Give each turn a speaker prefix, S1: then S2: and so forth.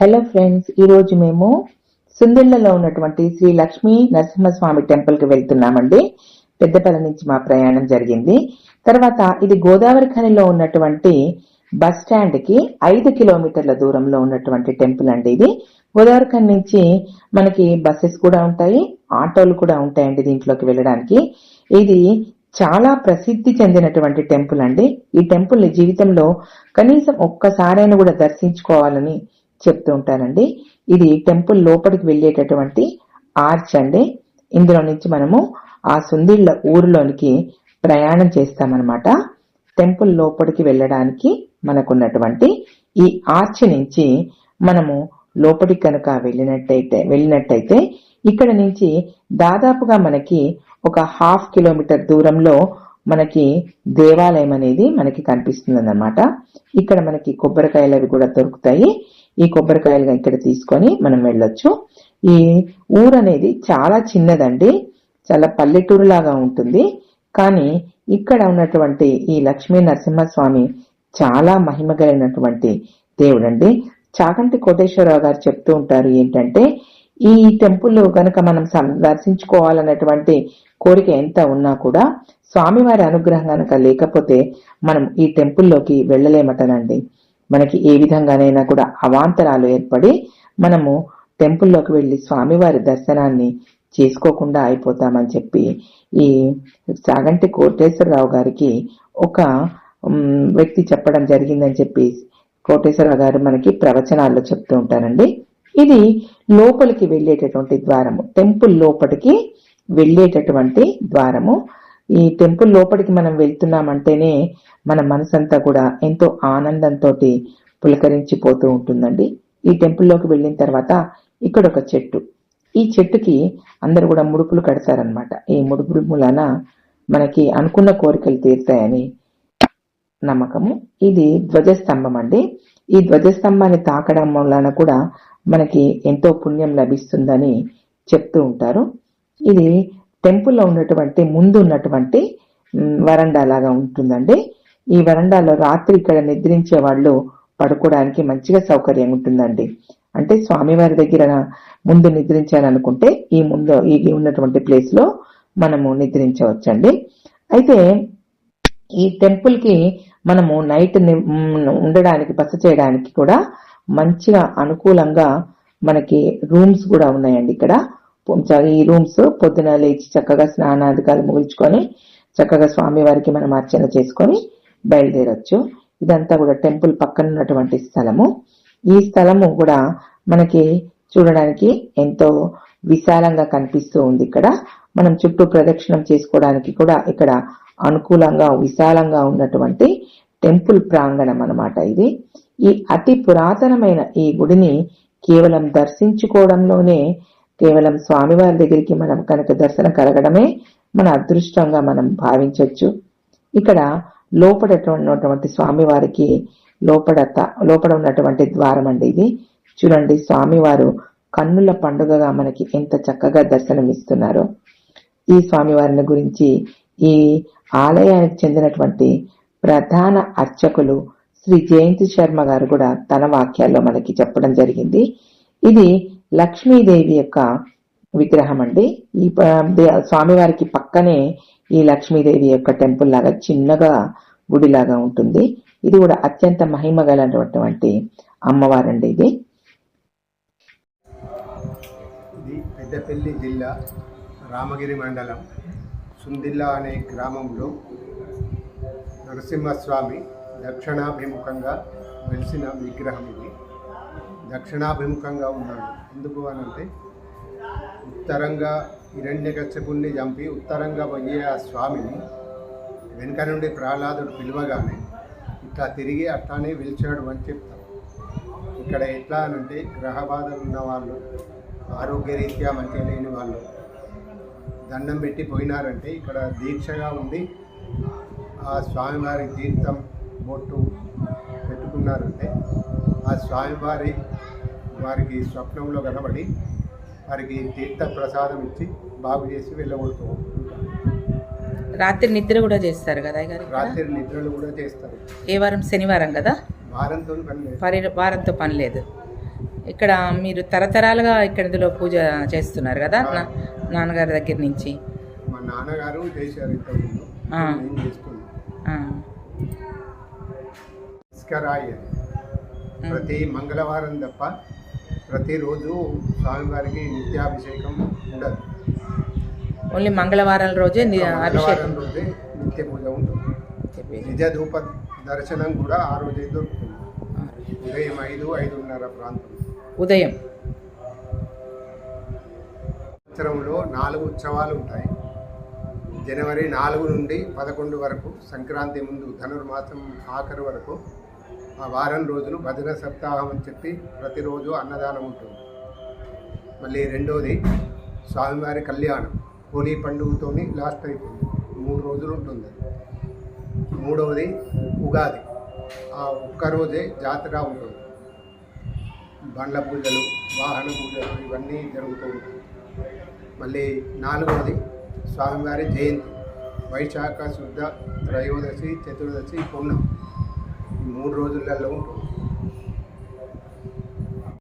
S1: Hello friends ఈ రోజు మేము సుందిళ్ళలో ఉన్నటువంటి శ్రీ లక్ష్మీ నరసింహస్వామి టెంపుల్కి వెళ్తున్నామండి. పెద్దపల్లి నుంచి మా ప్రయాణం జరిగింది. తర్వాత ఇది గోదావరి ఖనిలో ఉన్నటువంటి బస్ స్టాండ్కి ఐదు కిలోమీటర్ల దూరంలో ఉన్నటువంటి టెంపుల్ అండి ఇది. గోదావరి ఖని నుంచి మనకి బస్సెస్ కూడా ఉంటాయి ఆటోలు కూడా ఉంటాయండి దీంట్లోకి వెళ్ళడానికి. ఇది చాలా ప్రసిద్ధి చెందినటువంటి టెంపుల్ అండి. ఈ టెంపుల్ని జీవితంలో కనీసం ఒక్కసారైనా కూడా దర్శించుకోవాలని చెప్తూ ఉంటానండి ఇది టెంపుల్ లోపలికి వెళ్ళేటటువంటి ఆర్చ్ అండి. ఇందులో నుంచి మనము ఆ సుందిళ్ళ ఊరిలోనికి ప్రయాణం చేస్తామన్నమాట. టెంపుల్ లోపలికి వెళ్ళడానికి మనకున్నటువంటి ఈ ఆర్చ్ నుంచి మనము లోపలికి కనుక వెళ్ళినట్టయితే వెళ్ళినట్టయితే ఇక్కడ నుంచి దాదాపుగా మనకి ఒక హాఫ్ కిలోమీటర్ దూరంలో మనకి దేవాలయం అనేది మనకి కనిపిస్తుంది అన్నమాట ఇక్కడ మనకి కొబ్బరికాయలు అవి కూడా దొరుకుతాయి. ఈ కొబ్బరికాయలు ఇక్కడ తీసుకొని మనం వెళ్ళొచ్చు. ఈ ఊరు అనేది చాలా చిన్నదండి. చాలా పల్లెటూరు లాగా ఉంటుంది. కానీ ఇక్కడ ఉన్నటువంటి ఈ లక్ష్మీ నరసింహస్వామి చాలా మహిమ దేవుడు దేవుడండి. చాకంటి కోటేశ్వరరావు గారు చెప్తూ ఉంటారు ఏంటంటే ఈ టెంపుల్ కనుక మనం దర్శించుకోవాలన్నటువంటి కోరిక ఎంత ఉన్నా కూడా స్వామివారి అనుగ్రహం కనుక లేకపోతే మనం ఈ టెంపుల్లోకి వెళ్ళలేమటనండి. మనకి ఏ విధంగానైనా కూడా అవాంతరాలు ఏర్పడి మనము టెంపుల్లోకి వెళ్ళి స్వామివారి దర్శనాన్ని చేసుకోకుండా అయిపోతామని చెప్పి ఈ సాగంటి కోటేశ్వరరావు గారికి ఒక వ్యక్తి చెప్పడం జరిగిందని చెప్పి కోటేశ్వరరావు గారు మనకి ప్రవచనాల్లో చెప్తూ ఉంటారండి. ఇది లోపలికి వెళ్ళేటటువంటి ద్వారము టెంపుల్ లోపలికి వెళ్ళేటటువంటి ద్వారము. ఈ టెంపుల్ లోపలికి మనం వెళ్తున్నామంటేనే మన మనసంతా కూడా ఎంతో ఆనందంతో పులకరించిపోతూ ఉంటుందండి. ఈ టెంపుల్లోకి వెళ్ళిన తర్వాత ఇక్కడ ఒక చెట్టు. ఈ చెట్టుకి అందరు కూడా ముడుపులు కడతారనమాట ఈ ముడుపులు మూలాన మనకి అనుకున్న కోరికలు తీరుతాయని నమ్మకము. ఇది ధ్వజస్తంభం అండి. ఈ ధ్వజస్తంభాన్ని తాకడం వలన కూడా మనకి ఎంతో పుణ్యం లభిస్తుందని చెప్తూ ఉంటారు. ఇది టెంపుల్లో ఉన్నటువంటి ముందు ఉన్నటువంటి వరండా లాగా ఉంటుందండి. ఈ వరండాలో రాత్రి ఇక్కడ నిద్రించే వాళ్ళు పడుకోవడానికి మంచిగా సౌకర్యం ఉంటుందండి. అంటే స్వామివారి దగ్గర ముందు నిద్రించాలనుకుంటే ఈ ముందు ఈ ఉన్నటువంటి ప్లేస్లో మనము నిద్రించవచ్చండి. అయితే ఈ టెంపుల్కి మనము నైట్ ఉండడానికి బస చేయడానికి కూడా మంచిగా అనుకూలంగా మనకి రూమ్స్ కూడా ఉన్నాయండి ఇక్కడ. పొంచ- ఈ రూమ్స్ పొద్దున లేచి చక్కగా స్నానాధికాలు ముగించుకొని చక్కగా స్వామి వారికి మనం అర్చన చేసుకొని బయలుదేరొచ్చు. ఇదంతా కూడా టెంపుల్ పక్కన ఉన్నటువంటి స్థలము. ఈ స్థలము కూడా మనకి చూడడానికి ఎంతో విశాలంగా కనిపిస్తూ ఉంది ఇక్కడ. మనం చుట్టూ ప్రదక్షిణం చేసుకోవడానికి కూడా ఇక్కడ అనుకూలంగా విశాలంగా ఉన్నటువంటి టెంపుల్ ప్రాంగణం అన్నమాట ఇది. ఈ అతి పురాతనమైన ఈ గుడిని కేవలం దర్శించుకోవడంలోనే కేవలం స్వామివారి దగ్గరికి మనం కనుక దర్శనం కలగడమే మన అదృష్టంగా మనం భావించవచ్చు ఇక్కడ లోపల ఉన్నటువంటి స్వామివారికి లోపల త- లోపల ఉన్నటువంటి ద్వారం అండి ఇది. చూడండి స్వామివారు కన్నుల పండుగగా మనకి ఎంత చక్కగా దర్శనమిస్తున్నారో ఈ స్వామివారిని గురించి ఈ ఆలయానికి చెందినటువంటి ప్రధాన అర్చకులు శ్రీ జయంతి శర్మ గారు కూడా తన వాక్యాల్లో మనకి చెప్పడం జరిగింది. ఇది లక్ష్మీదేవి యొక్క విగ్రహం అండి ఈ స్వామివారికి పక్కనే ఈ లక్ష్మీదేవి యొక్క టెంపుల్ లాగా చిన్నగా గుడిలాగా ఉంటుంది. ఇది కూడా అత్యంత మహిమ గలటువంటి అమ్మవారండి ఇది.
S2: ఇది పెద్దపల్లి జిల్లా రామగిరి మండలం సుందిల్లా అనే గ్రామంలో నరసింహస్వామి దక్షిణాభిముఖంగా వెలిసిన విగ్రహం ఇది. దక్షిణాభిముఖంగా ఉన్నాడు. ఎందుకు అని అంటే ఉత్తరంగా హిరణ్యకశ్యపుణ్ణి చంపి ఉత్తరంగా పోయే ఆ స్వామిని వెనుక నుండి ప్రహ్లాదుడు పిలవగానే ఇట్లా తిరిగి అట్లానే పిలిచాడు అని చెప్తాం ఇక్కడ ఎట్లా అనంటే గ్రహ బాధలు ఉన్న వాళ్ళు ఆరోగ్యరీత్యా మంచిగా లేని వాళ్ళు దండం పెట్టి పోయినారంటే ఇక్కడ దీక్షగా ఉండి ఆ స్వామివారి తీర్థం బొట్టు పెట్టుకున్నారంటే ఆ స్వామివారి వారికి స్వప్నంలో కనబడి వారికి తీర్థ ప్రసాదం ఇచ్చి బాగు చేసి వెళ్ళగొడుతూ.
S3: రాత్రి నిద్ర కూడా చేస్తారు కదా?
S2: రాత్రి నిద్రలు కూడా చేస్తారు.
S3: ఏ వారం? శనివారం కదా?
S2: వారంతో పని
S3: వారంతో పని లేదు. ఇక్కడ మీరు తరతరాలుగా ఇక్కడ ఇందులో పూజ చేస్తున్నారు కదా? నాన్నగారి దగ్గర నుంచి?
S2: మా నాన్నగారు చేశారు ఇంతకుముందు. ప్రతి మంగళవారం తప్ప ప్రతిరోజు స్వామివారికి నిత్యాభిషేకం ఉండదు.
S3: ఓన్లీ మంగళవారాల రోజే అభిషేకం.
S2: మంగళవారం రోజే నిత్య పూజ ఉంటుంది. నిజ ధూప దర్శనం కూడా ఆ రోజే దొరుకుతుంది. ఉదయం ఐదు ఐదున్నర ప్రాంతం.
S3: ఉదయం.
S2: సంవత్సరంలో నాలుగు ఉత్సవాలు ఉంటాయి. జనవరి నాలుగు నుండి పదకొండు వరకు సంక్రాంతి ముందు ధనుర్మాసం ఆఖరి వరకు ఆ వారం రోజులు భజన సప్తాహం అని చెప్పి ప్రతిరోజు అన్నదానం ఉంటుంది. మళ్ళీ రెండోది స్వామివారి కళ్యాణం. హోలీ పండుగతోని లాస్ట్ అయిపోయింది. మూడు రోజులు ఉంటుంది మూడవది ఉగాది. ఆ ఒక్క రోజే జాతర ఉంటుంది. బండ్ల పూజలు వాహన పూజలు ఇవన్నీ జరుగుతూ ఉంటాయి. మళ్ళీ నాలుగవది స్వామివారి జయంతి. వైశాఖ శుద్ధ త్రయోదశి చతుర్దశి పూర్ణం మూడు రోజులలో ఉంటుంది